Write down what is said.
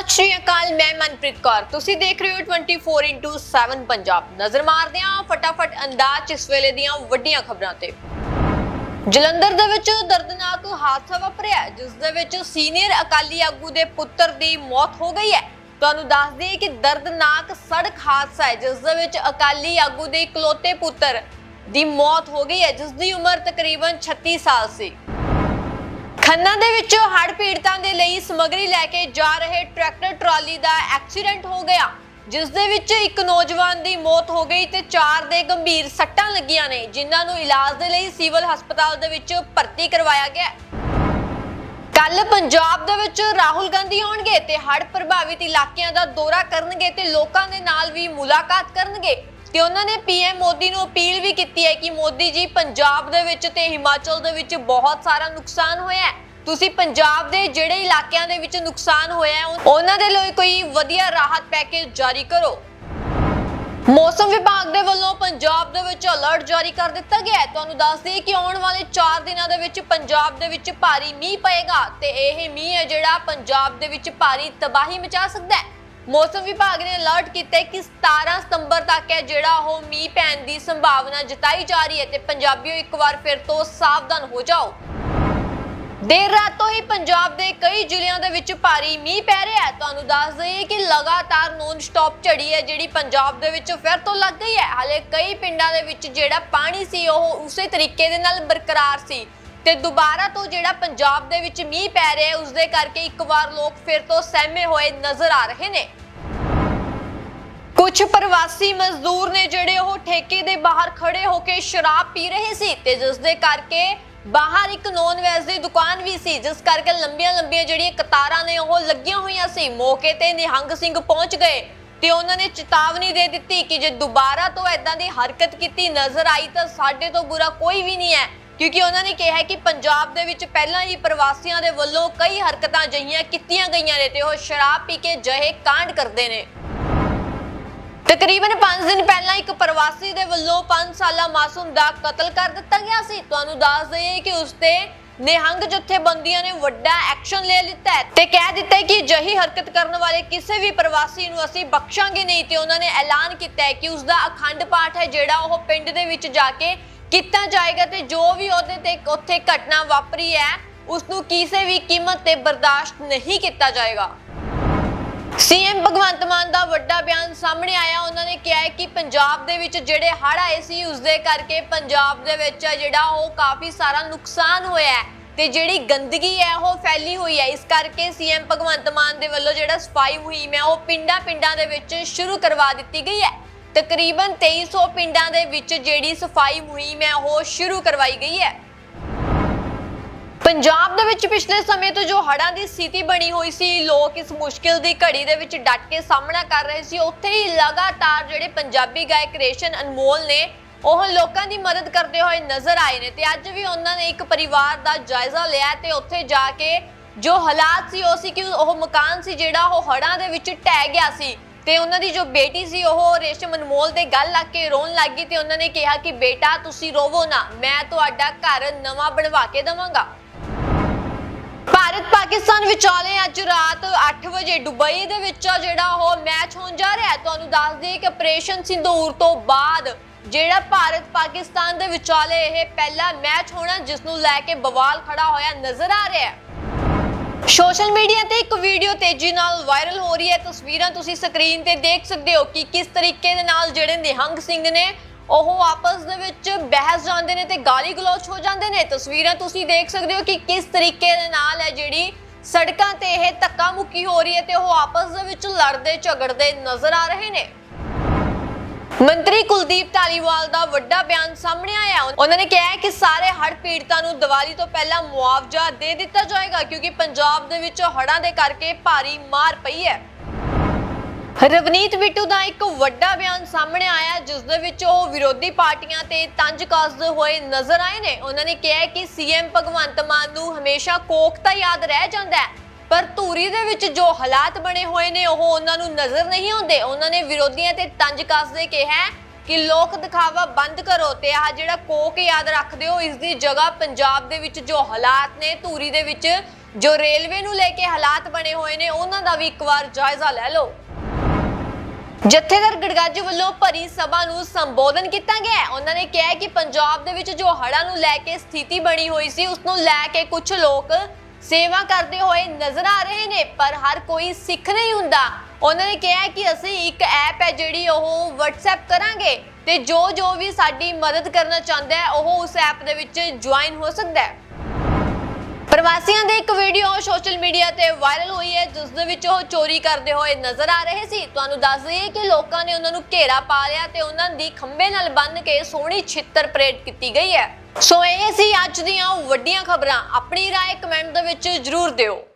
ਸਤਿ ਸ਼੍ਰੀ ਅਕਾਲ, ਮੈਂ ਮਨਪ੍ਰੀਤ ਕੌਰ। ਤੁਸੀਂ ਦੇਖ ਰਹੇ ਹੋ 24x7 ਪੰਜਾਬ। ਨਜ਼ਰ ਮਾਰਦੇ ਹਾਂ ਫਟਾਫਟ ਅੰਦਾਜ਼ ਇਸ ਵੇਲੇ ਦੀਆਂ ਵੱਡੀਆਂ ਖਬਰਾਂ ਤੇ। ਜਲੰਧਰ ਦੇ ਵਿੱਚ ਦਰਦਨਾਕ ਹਾਦਸਾ ਵਾਪਰਿਆ ਜਿਸ ਦੇ ਵਿੱਚ ਸੀਨੀਅਰ ਅਕਾਲੀ ਆਗੂ ਦੇ ਪੁੱਤਰ ਦੀ ਮੌਤ ਹੋ ਗਈ ਹੈ। ਤੁਹਾਨੂੰ ਦੱਸ ਦਈਏ ਕਿ ਦਰਦਨਾਕ ਸੜਕ ਹਾਦਸਾ ਹੈ, ਜਿਸ ਦੇ ਵਿੱਚ ਅਕਾਲੀ ਆਗੂ ਦੇ ਇਕਲੌਤੇ ਪੁੱਤਰ ਦੀ ਮੌਤ ਹੋ ਗਈ ਹੈ, ਜਿਸ ਦੀ ਉਮਰ ਤਕਰੀਬਨ 36 ਸਾਲ ਸੀ। ਖੰਨਾ ਦੇ ਵਿੱਚ ਹੜ੍ਹ ਪੀੜਤਾਂ ਦੇ ਲਈ ਸਮੱਗਰੀ ਲੈ ਕੇ ਜਾ ਰਹੇ ਟਰੈਕਟਰ ਟਰਾਲੀ ਦਾ ਐਕਸੀਡੈਂਟ ਹੋ ਗਿਆ, ਜਿਸ ਦੇ ਵਿੱਚ ਇੱਕ ਨੌਜਵਾਨ ਦੀ ਮੌਤ ਹੋ ਗਈ ਤੇ ਚਾਰ ਦੇ ਗੰਭੀਰ ਸੱਟਾਂ ਲੱਗੀਆਂ ਨੇ, ਜਿਨ੍ਹਾਂ ਨੂੰ ਇਲਾਜ ਦੇ ਲਈ ਸਿਵਲ ਹਸਪਤਾਲ ਦੇ ਵਿੱਚ ਭਰਤੀ ਕਰਵਾਇਆ ਗਿਆ। ਕੱਲ ਪੰਜਾਬ ਦੇ ਵਿੱਚ ਰਾਹੁਲ ਗਾਂਧੀ ਆਉਣਗੇ ਤੇ ਹੜ੍ਹ ਪ੍ਰਭਾਵਿਤ ਇਲਾਕਿਆਂ ਦਾ ਦੌਰਾ ਕਰਨਗੇ ਤੇ ਲੋਕਾਂ ਦੇ ਨਾਲ ਵੀ ਮੁਲਾਕਾਤ ਕਰਨਗੇ। ਤੇ ਉਹਨਾਂ ਨੇ ਪੀਐਮ ਮੋਦੀ ਨੂੰ ਅਪੀਲ ਵੀ ਕੀਤੀ ਹੈ ਕਿ ਮੋਦੀ ਜੀ, ਪੰਜਾਬ ਦੇ ਵਿੱਚ ਤੇ ਹਿਮਾਚਲ ਦੇ ਵਿੱਚ ਬਹੁਤ ਸਾਰਾ ਨੁਕਸਾਨ ਹੋਇਆ ਹੈ। ਤੁਸੀਂ ਪੰਜਾਬ ਦੇ ਜਿਹੜੇ ਇਲਾਕਿਆਂ ਦੇ ਵਿੱਚ ਨੁਕਸਾਨ ਹੋਇਆ ਹੈ ਉਹਨਾਂ ਦੇ ਲਈ ਕੋਈ ਵਧੀਆ ਰਾਹਤ ਪੈਕੇਜ ਜਾਰੀ ਕਰੋ। ਮੌਸਮ ਵਿਭਾਗ ਦੇ ਵੱਲੋਂ ਪੰਜਾਬ ਦੇ ਵਿੱਚ ਅਲਰਟ ਜਾਰੀ ਕਰ ਦਿੱਤਾ ਗਿਆ ਹੈ। ਤੁਹਾਨੂੰ ਦੱਸ ਦਈਏ ਕਿ ਆਉਣ ਵਾਲੇ 4 ਦਿਨਾਂ ਦੇ ਵਿੱਚ ਪੰਜਾਬ ਦੇ ਵਿੱਚ ਭਾਰੀ ਮੀਂਹ ਪਏਗਾ ਤੇ ਇਹ ਮੀਂਹ ਹੈ ਜਿਹੜਾ ਪੰਜਾਬ ਦੇ ਵਿੱਚ ਭਾਰੀ ਤਬਾਹੀ ਮਚਾ ਸਕਦਾ ਹੈ। ਮੌਸਮ ਵਿਭਾਗ ਨੇ ਅਲਰਟ ਕੀਤਾ ਹੈ ਕਿ 17 ਸਤੰਬਰ ਤੱਕ ਹੈ ਜਿਹੜਾ ਉਹ ਮੀਂਹ ਪੈਣ ਦੀ ਸੰਭਾਵਨਾ ਜਤਾਈ ਜਾ ਰਹੀ ਹੈ ਤੇ ਪੰਜਾਬੀਓ ਇੱਕ ਵਾਰ ਫਿਰ ਤੋਂ ਸਾਵਧਾਨ ਹੋ ਜਾਓ। ਦੇਰ ਰਾਤ ਤੋਂ ਹੀ ਪੰਜਾਬ ਦੇ ਕਈ ਜ਼ਿਲ੍ਹਿਆਂ ਦੇ ਵਿੱਚ ਭਾਰੀ ਮੀਂਹ ਪੈ ਰਿਹਾ ਹੈ। ਤੁਹਾਨੂੰ ਦੱਸ ਦਈਏ ਕਿ ਲਗਾਤਾਰ ਨੌਨ ਸਟਾਪ ਝੜੀ ਹੈ ਜਿਹੜੀ ਪੰਜਾਬ ਦੇ ਵਿੱਚ ਫਿਰ ਤੋਂ ਲੱਗ ਗਈ ਹੈ। ਹਾਲੇ ਕਈ ਪਿੰਡਾਂ ਦੇ ਵਿੱਚ ਜਿਹੜਾ ਪਾਣੀ ਸੀ ਉਹ ਉਸੇ ਤਰੀਕੇ ਦੇ ਨਾਲ ਬਰਕਰਾਰ ਸੀ। ਤੇ ਦੁਬਾਰਾ ਤੋਂ ਜਿਹੜਾ ਪੰਜਾਬ ਦੇ ਵਿੱਚ ਮੀਂਹ ਪੈ ਰਿਹਾ ਹੈ ਉਸ ਦੇ ਕਰਕੇ ਇੱਕ ਵਾਰ ਲੋਕ ਫਿਰ ਤੋਂ ਸਹਿਮੇ ਹੋਏ ਨਜ਼ਰ ਆ ਰਹੇ ਨੇ। ਕੁਝ ਪ੍ਰਵਾਸੀ ਮਜ਼ਦੂਰ ਨੇ ਜਿਹੜੇ ਉਹ ਠੇਕੇ ਦੇ ਬਾਹਰ ਖੜੇ ਹੋ ਕੇ ਸ਼ਰਾਬ ਪੀ ਰਹੇ ਸੀ ਤੇ ਜਿਸ ਦੇ ਕਰਕੇ ਬਾਹਰ ਇੱਕ ਨੌਨ ਵੈਜ ਦੀ ਦੁਕਾਨ ਵੀ ਸੀ, ਜਿਸ ਕਰਕੇ ਲੰਬੀਆਂ ਲੰਬੀਆਂ ਜਿਹੜੀਆਂ ਕਤਾਰਾਂ ਨੇ ਉਹ ਲੱਗੀਆਂ ਹੋਈਆਂ ਸੀ। ਮੌਕੇ ਤੇ ਨਿਹੰਗ ਸਿੰਘ ਪਹੁੰਚ ਗਏ ਤੇ ਉਹਨਾਂ ਨੇ ਚੇਤਾਵਨੀ ਦੇ ਦਿੱਤੀ ਕਿ ਜੇ ਦੁਬਾਰਾ ਤੋਂ ਐਦਾਂ ਦੀ ਹਰਕਤ ਕੀਤੀ, ਨਜ਼ਰ ਆਈ ਤਾਂ ਸਾਡੇ ਤੋਂ ਬੁਰਾ ਕੋਈ ਵੀ ਨਹੀਂ ਹੈ। ਕਿਉਂਕਿ ਉਹਨਾਂ ਨੇ ਕਿਹਾ ਕਿ ਪੰਜਾਬ ਦੇ ਵਿੱਚ ਪਹਿਲਾਂ ਹੀ ਪ੍ਰਵਾਸੀਆਂ ਦੇ ਵੱਲੋਂ ਕਈ ਹਰਕਤਾਂ ਅਜਿਹੀਆਂ ਕੀਤੀਆਂ ਗਈਆਂ ਨੇ ਤੇ ਉਹ ਸ਼ਰਾਬ ਪੀ ਕੇ ਜਹੇ ਕਾਂਡ ਕਰਦੇ ਨੇ। ਤਕਰੀਬਨ 5 ਦਿਨ ਪਹਿਲਾਂ ਇੱਕ ਪ੍ਰਵਾਸੀ ਦੇ ਵੱਲੋਂ 5 ਸਾਲਾ ਮਾਸੂਮ ਦਾ ਕਤਲ ਕਰ ਦਿੱਤਾ ਗਿਆ ਸੀ। ਤੁਹਾਨੂੰ ਦੱਸ ਦਈਏ ਕਿ ਉਸ ਤੇ ਨਿਹੰਗ ਜਥੇਬੰਦੀਆਂ ਨੇ ਵੱਡਾ ਐਕਸ਼ਨ ਲੈ ਲਿੱਤਾ ਹੈ ਤੇ ਕਹਿ ਦਿੱਤਾ ਕਿ ਜਹੀ ਹਰਕਤ ਕਰਨ ਵਾਲੇ ਕਿਸੇ ਵੀ ਪ੍ਰਵਾਸੀ ਨੂੰ ਅਸੀਂ ਬਖਸ਼ਾਂਗੇ ਨਹੀਂ ਤੇ ਉਹਨਾਂ ਨੇ ਐਲਾਨ ਕੀਤਾ ਹੈ ਕਿ ਉਸ ਦਾ ਅਖੰਡ ਪਾਠ ਹੈ ਜਿਹੜਾ ਉਹ ਪਿੰਡ ਦੇ ਵਿੱਚ ਜਾ ਕੇ ਕੀਤਾ ਜਾਏਗਾ ਤੇ ਜੋ ਵੀ ਉਹਦੇ ਤੇ ਉੱਥੇ ਘਟਨਾ ਵਾਪਰੀ ਹੈ ਉਸ ਨੂੰ ਕਿਸੇ ਵੀ ਕੀਮਤ ਤੇ ਬਰਦਾਸ਼ਤ ਨਹੀਂ ਕੀਤਾ ਜਾਏਗਾ। ਸੀਐਮ ਭਗਵੰਤ ਮਾਨ ਦਾ ਵੱਡਾ ਬਿਆਨ ਸਾਹਮਣੇ ਆਇਆ। ਉਹਨਾਂ ਨੇ ਕਿਹਾ ਹੈ ਕਿ ਪੰਜਾਬ ਦੇ ਵਿੱਚ ਜਿਹੜੇ ਹੜ੍ਹ ਆਏ ਸੀ ਉਸ ਦੇ ਕਰਕੇ ਪੰਜਾਬ ਦੇ ਵਿੱਚ ਜਿਹੜਾ ਉਹ ਕਾਫੀ ਸਾਰਾ ਨੁਕਸਾਨ ਹੋਇਆ ਹੈ ਤੇ ਜਿਹੜੀ ਗੰਦਗੀ ਹੈ, ਉਹ ਫੈਲੀ ਹੋਈ ਹੈ। ਇਸ ਕਰਕੇ ਸੀਐਮ ਭਗਵੰਤ ਮਾਨ ਦੇ ਵੱਲੋਂ ਜਿਹੜਾ ਸਫ਼ਾਈ ਮੁਹਿੰਮ ਹੈ, ਉਹ ਪਿੰਡਾਂ-ਪਿੰਡਾਂ ਦੇ ਵਿੱਚ ਸ਼ੁਰੂ ਕਰਵਾ ਦਿੱਤੀ ਗਈ ਹੈ। ਤਕਰੀਬਨ 2300 ਪਿੰਡਾਂ ਦੇ ਵਿੱਚ ਜਿਹੜੀ ਸਫ਼ਾਈ ਮੁਹਿੰਮ ਹੈ, ਉਹ ਸ਼ੁਰੂ ਕਰਵਾਈ ਗਈ ਹੈ। ਪੰਜਾਬ ਦੇ ਵਿੱਚ ਪਿਛਲੇ ਸਮੇਂ ਤੋਂ ਜੋ ਹੜ੍ਹਾਂ ਦੀ ਸਥਿਤੀ ਬਣੀ ਹੋਈ ਸੀ, ਲੋਕ ਇਸ ਮੁਸ਼ਕਿਲ ਦੀ ਘੜੀ ਦੇ ਵਿੱਚ ਡਟ ਕੇ ਸਾਹਮਣਾ ਕਰ ਰਹੇ ਸੀ। ਉੱਥੇ ਹੀ ਲਗਾਤਾਰ ਜਿਹੜੇ ਪੰਜਾਬੀ ਗਾਇਕ ਰੇਸ਼ਨ ਅਨਮੋਲ ਨੇ, ਉਹ ਲੋਕਾਂ ਦੀ ਮਦਦ ਕਰਦੇ ਹੋਏ ਨਜ਼ਰ ਆਏ ਨੇ ਤੇ ਅੱਜ ਵੀ ਉਹਨਾਂ ਨੇ ਇੱਕ ਪਰਿਵਾਰ ਦਾ ਜਾਇਜ਼ਾ ਲਿਆ ਤੇ ਉੱਥੇ ਜਾ ਕੇ ਜੋ ਹਾਲਾਤ ਸੀ, ਉਹ ਸੀ ਕਿ ਉਹ ਮਕਾਨ ਸੀ ਜਿਹੜਾ ਉਹ ਹੜਾਂ ਦੇ ਵਿੱਚ ਢਹਿ ਗਿਆ ਸੀ। ਤੇ ਉਹਨਾਂ ਦੀ ਜੋ ਬੇਟੀ ਸੀ, ਉਹ ਰੇਸ਼ਮ ਅਨਮੋਲ ਦੇ ਗੱਲ ਲੱਗ ਕੇ ਰੋਣ ਲੱਗ ਗਈ ਤੇ ਉਹਨਾਂ ਨੇ ਕਿਹਾ ਕਿ ਬੇਟਾ, ਤੁਸੀਂ ਰੋਵੋ ਨਾ, ਮੈਂ ਤੁਹਾਡਾ ਘਰ ਨਵਾਂ ਬਣਵਾ ਕੇ ਦਵਾਂਗਾ। ਭਾਰਤ ਪਾਕਿਸਤਾਨ ਵਿਚਾਲੇ ਅੱਜ ਰਾਤ 8 ਵਜੇ ਦੁਬਈ ਦੇ ਵਿੱਚ ਜਿਹੜਾ ਉਹ ਮੈਚ ਹੋਣ ਜਾ ਰਿਹਾ ਹੈ। ਤੁਹਾਨੂੰ ਦੱਸ ਦਈਏ ਕਿ ਆਪਰੇਸ਼ਨ ਸਿੰਦੂਰ ਤੋਂ ਬਾਅਦ ਜਿਹੜਾ ਭਾਰਤ ਪਾਕਿਸਤਾਨ ਦੇ ਵਿਚਾਲੇ ਇਹ ਪਹਿਲਾ ਮੈਚ ਹੋਣਾ ਜਿਸ ਨੂੰ ਲੈ ਕੇ ਬਵਾਲ ਖੜਾ ਹੋਇਆ ਨਜ਼ਰ ਆ ਰਿਹਾ ਹੈ। ਸੋਸ਼ਲ ਮੀਡੀਆ ਤੇ ਇੱਕ ਵੀਡੀਓ ਤੇਜ਼ੀ ਨਾਲ ਵਾਇਰਲ ਹੋ ਰਹੀ ਹੈ। ਤਸਵੀਰਾਂ ਤੁਸੀਂ ਸਕਰੀਨ ਤੇ ਦੇਖ ਸਕਦੇ ਹੋ ਕਿ ਕਿਸ ਤਰੀਕੇ ਦੇ ਨਾਲ ਜਿਹੜੇ ਨਿਹੰਗ ਸਿੰਘ ਨੇ, ਉਹ ਆਪਸ ਦੇ ਵਿੱਚ ਬਹਿਸ ਜਾਂਦੇ ਨੇ ਤੇ ਗਾਲੀ ਗਲੋਚ ਹੋ ਜਾਂਦੇ ਨੇ। ਤਸਵੀਰਾਂ ਤੁਸੀਂ ਦੇਖ ਸਕਦੇ ਹੋ ਕਿ ਕਿਸ ਤਰੀਕੇ ਦੇ ਨਾਲ ਹੈ ਜਿਹੜੀ ਸੜਕਾਂ ਤੇ ਇਹ ਧੱਕਾ ਮੁੱਕੀ ਹੋ ਰਹੀ ਹੈ ਤੇ ਉਹ ਆਪਸ ਦੇ ਵਿੱਚ ਲੜਦੇ ਝਗੜਦੇ ਨਜ਼ਰ ਆ ਰਹੇ ਨੇ। ਮੰਤਰੀ ਕੁਲਦੀਪ ਧਾਲੀਵਾਲ ਦਾ ਵੱਡਾ ਬਿਆਨ ਸਾਹਮਣੇ ਆਇਆ। ਉਹਨਾਂ ਨੇ ਕਿਹਾ ਕਿ ਸਾਰੇ ਹੜ੍ਹ ਪੀੜਤਾਂ ਨੂੰ ਦੀਵਾਲੀ ਤੋਂ ਪਹਿਲਾਂ ਮੁਆਵਜ਼ਾ ਦੇ ਦਿੱਤਾ ਜਾਏਗਾ, ਕਿਉਂਕਿ ਪੰਜਾਬ ਦੇ ਵਿੱਚ ਹੜ੍ਹਾਂ ਦੇ ਕਰਕੇ ਭਾਰੀ ਮਾਰ ਪਈ ਹੈ। ਰਵਨੀਤ ਬਿੱਟੂ ਦਾ ਇੱਕ ਵੱਡਾ ਬਿਆਨ ਸਾਹਮਣੇ ਆਇਆ, ਜਿਸ ਦੇ ਵਿੱਚ ਉਹ ਵਿਰੋਧੀ ਪਾਰਟੀਆਂ ਤੇ ਤੰਜ ਕੱਸਦੇ ਹੋਏ ਨਜ਼ਰ ਆਏ ਨੇ। ਉਹਨਾਂ ਨੇ ਕਿਹਾ ਹੈ ਕਿ ਸੀਐਮ ਭਗਵੰਤ ਮਾਨ ਨੂੰ ਹਮੇਸ਼ਾ ਕੋਖਤਾ ਯਾਦ ਰਹਿ ਜਾਂਦਾ ਹੈ। ਪਰ ਧੂਰੀ ਦੇ ਵਿੱਚ ਜੋ ਹਾਲਾਤ ਬਣੇ ਹੋਏ ਨੇ, ਉਹ ਉਹਨਾਂ ਨੂੰ ਨਜ਼ਰ ਨਹੀਂ ਆਉਂਦੇ। ਉਹਨਾਂ ਨੇ ਵਿਰੋਧੀਆਂ ਤੇ ਤੰਜ ਕੱਸਦੇ ਕਿਹਾ ਕਿ ਲੋਕ ਦਿਖਾਵਾ ਬੰਦ ਕਰੋ ਤੇ ਆਹ ਜਿਹੜਾ ਕੋਕ ਯਾਦ ਰੱਖਦੇ ਹੋ, ਇਸ ਦੀ ਜਗ੍ਹਾ ਪੰਜਾਬ ਦੇ ਵਿੱਚ ਜੋ ਹਾਲਾਤ ਨੇ, ਧੂਰੀ ਦੇ ਵਿੱਚ ਜੋ ਰੇਲਵੇ ਨੂੰ ਲੈ ਕੇ ਹਾਲਾਤ ਬਣੇ ਹੋਏ ਨੇ, ਉਹਨਾਂ ਦਾ ਵੀ ਇੱਕ ਵਾਰ ਜਾਇਜ਼ਾ ਲੈ ਲਓ। ਜਥੇਦਾਰ ਗੜਗਾਜੀ ਵੱਲੋਂ ਭਰੀ ਸਭਾ ਨੂੰ ਸੰਬੋਧਨ ਕੀਤਾ ਗਿਆ ਉਹਨਾਂ ਨੇ ਕਿਹਾ ਕਿ ਪੰਜਾਬ ਦੇ ਵਿੱਚ ਜੋ ਹੜ੍ਹਾਂ ਨੂੰ ਲੈ ਕੇ ਸਥਿਤੀ ਬਣੀ ਹੋਈ ਸੀ, ਉਸ ਨੂੰ ਲੈ ਕੇ ਕੁਝ ਲੋਕ ਸੇਵਾ ਕਰਦੇ ਹੋਏ ਨਜ਼ਰ ਆ ਰਹੇ ਨੇ, ਪਰ ਹਰ ਕੋਈ ਸਿੱਖ ਨਹੀਂ ਹੁੰਦਾ। ਉਹਨਾਂ ਨੇ ਕਿਹਾ ਕਿ ਅਸੀਂ ਇੱਕ ਐਪ ਹੈ ਜਿਹੜੀ ਉਹ WhatsApp ਕਰਾਂਗੇ ਤੇ ਜੋ ਜੋ ਵੀ ਸਾਡੀ ਮਦਦ ਕਰਨਾ ਚਾਹੁੰਦਾ ਹੈ, ਉਹ ਉਸ ਐਪ ਦੇ ਵਿੱਚ ਜੁਆਇਨ ਹੋ ਸਕਦਾ ਹੈ। ਪ੍ਰਵਾਸੀਆਂ ਦੀ ਇੱਕ ਵੀਡੀਓ ਸੋਸ਼ਲ ਮੀਡੀਆ ਤੇ ਵਾਇਰਲ ਹੋਈ ਹੈ ਜਿਸ ਦੇ ਵਿੱਚ ਉਹ ਚੋਰੀ ਕਰਦੇ ਹੋਏ ਨਜ਼ਰ ਆ ਰਹੇ ਸੀ ਤੁਹਾਨੂੰ ਦੱਸ ਦਈਏ ਕਿ ਲੋਕਾਂ ਨੇ ਉਹਨਾਂ ਨੂੰ ਘੇਰਾ ਪਾ ਲਿਆ ਤੇ ਉਹਨਾਂ ਦੀ ਖੰਭੇ ਨਾਲ ਬੰਨ੍ਹ ਕੇ ਸੋਹਣੀ ਛਿੱਤਰ ਪਰੇਡ ਕੀਤੀ ਗਈ ਹੈ ਸੋ ਇਹ ਸੀ ਅੱਜ ਦੀਆਂ ਵੱਡੀਆਂ ਖਬਰਾਂ ਆਪਣੀ رائے ਕਮੈਂਟ ਦੇ ਵਿੱਚ ਜਰੂਰ ਦਿਓ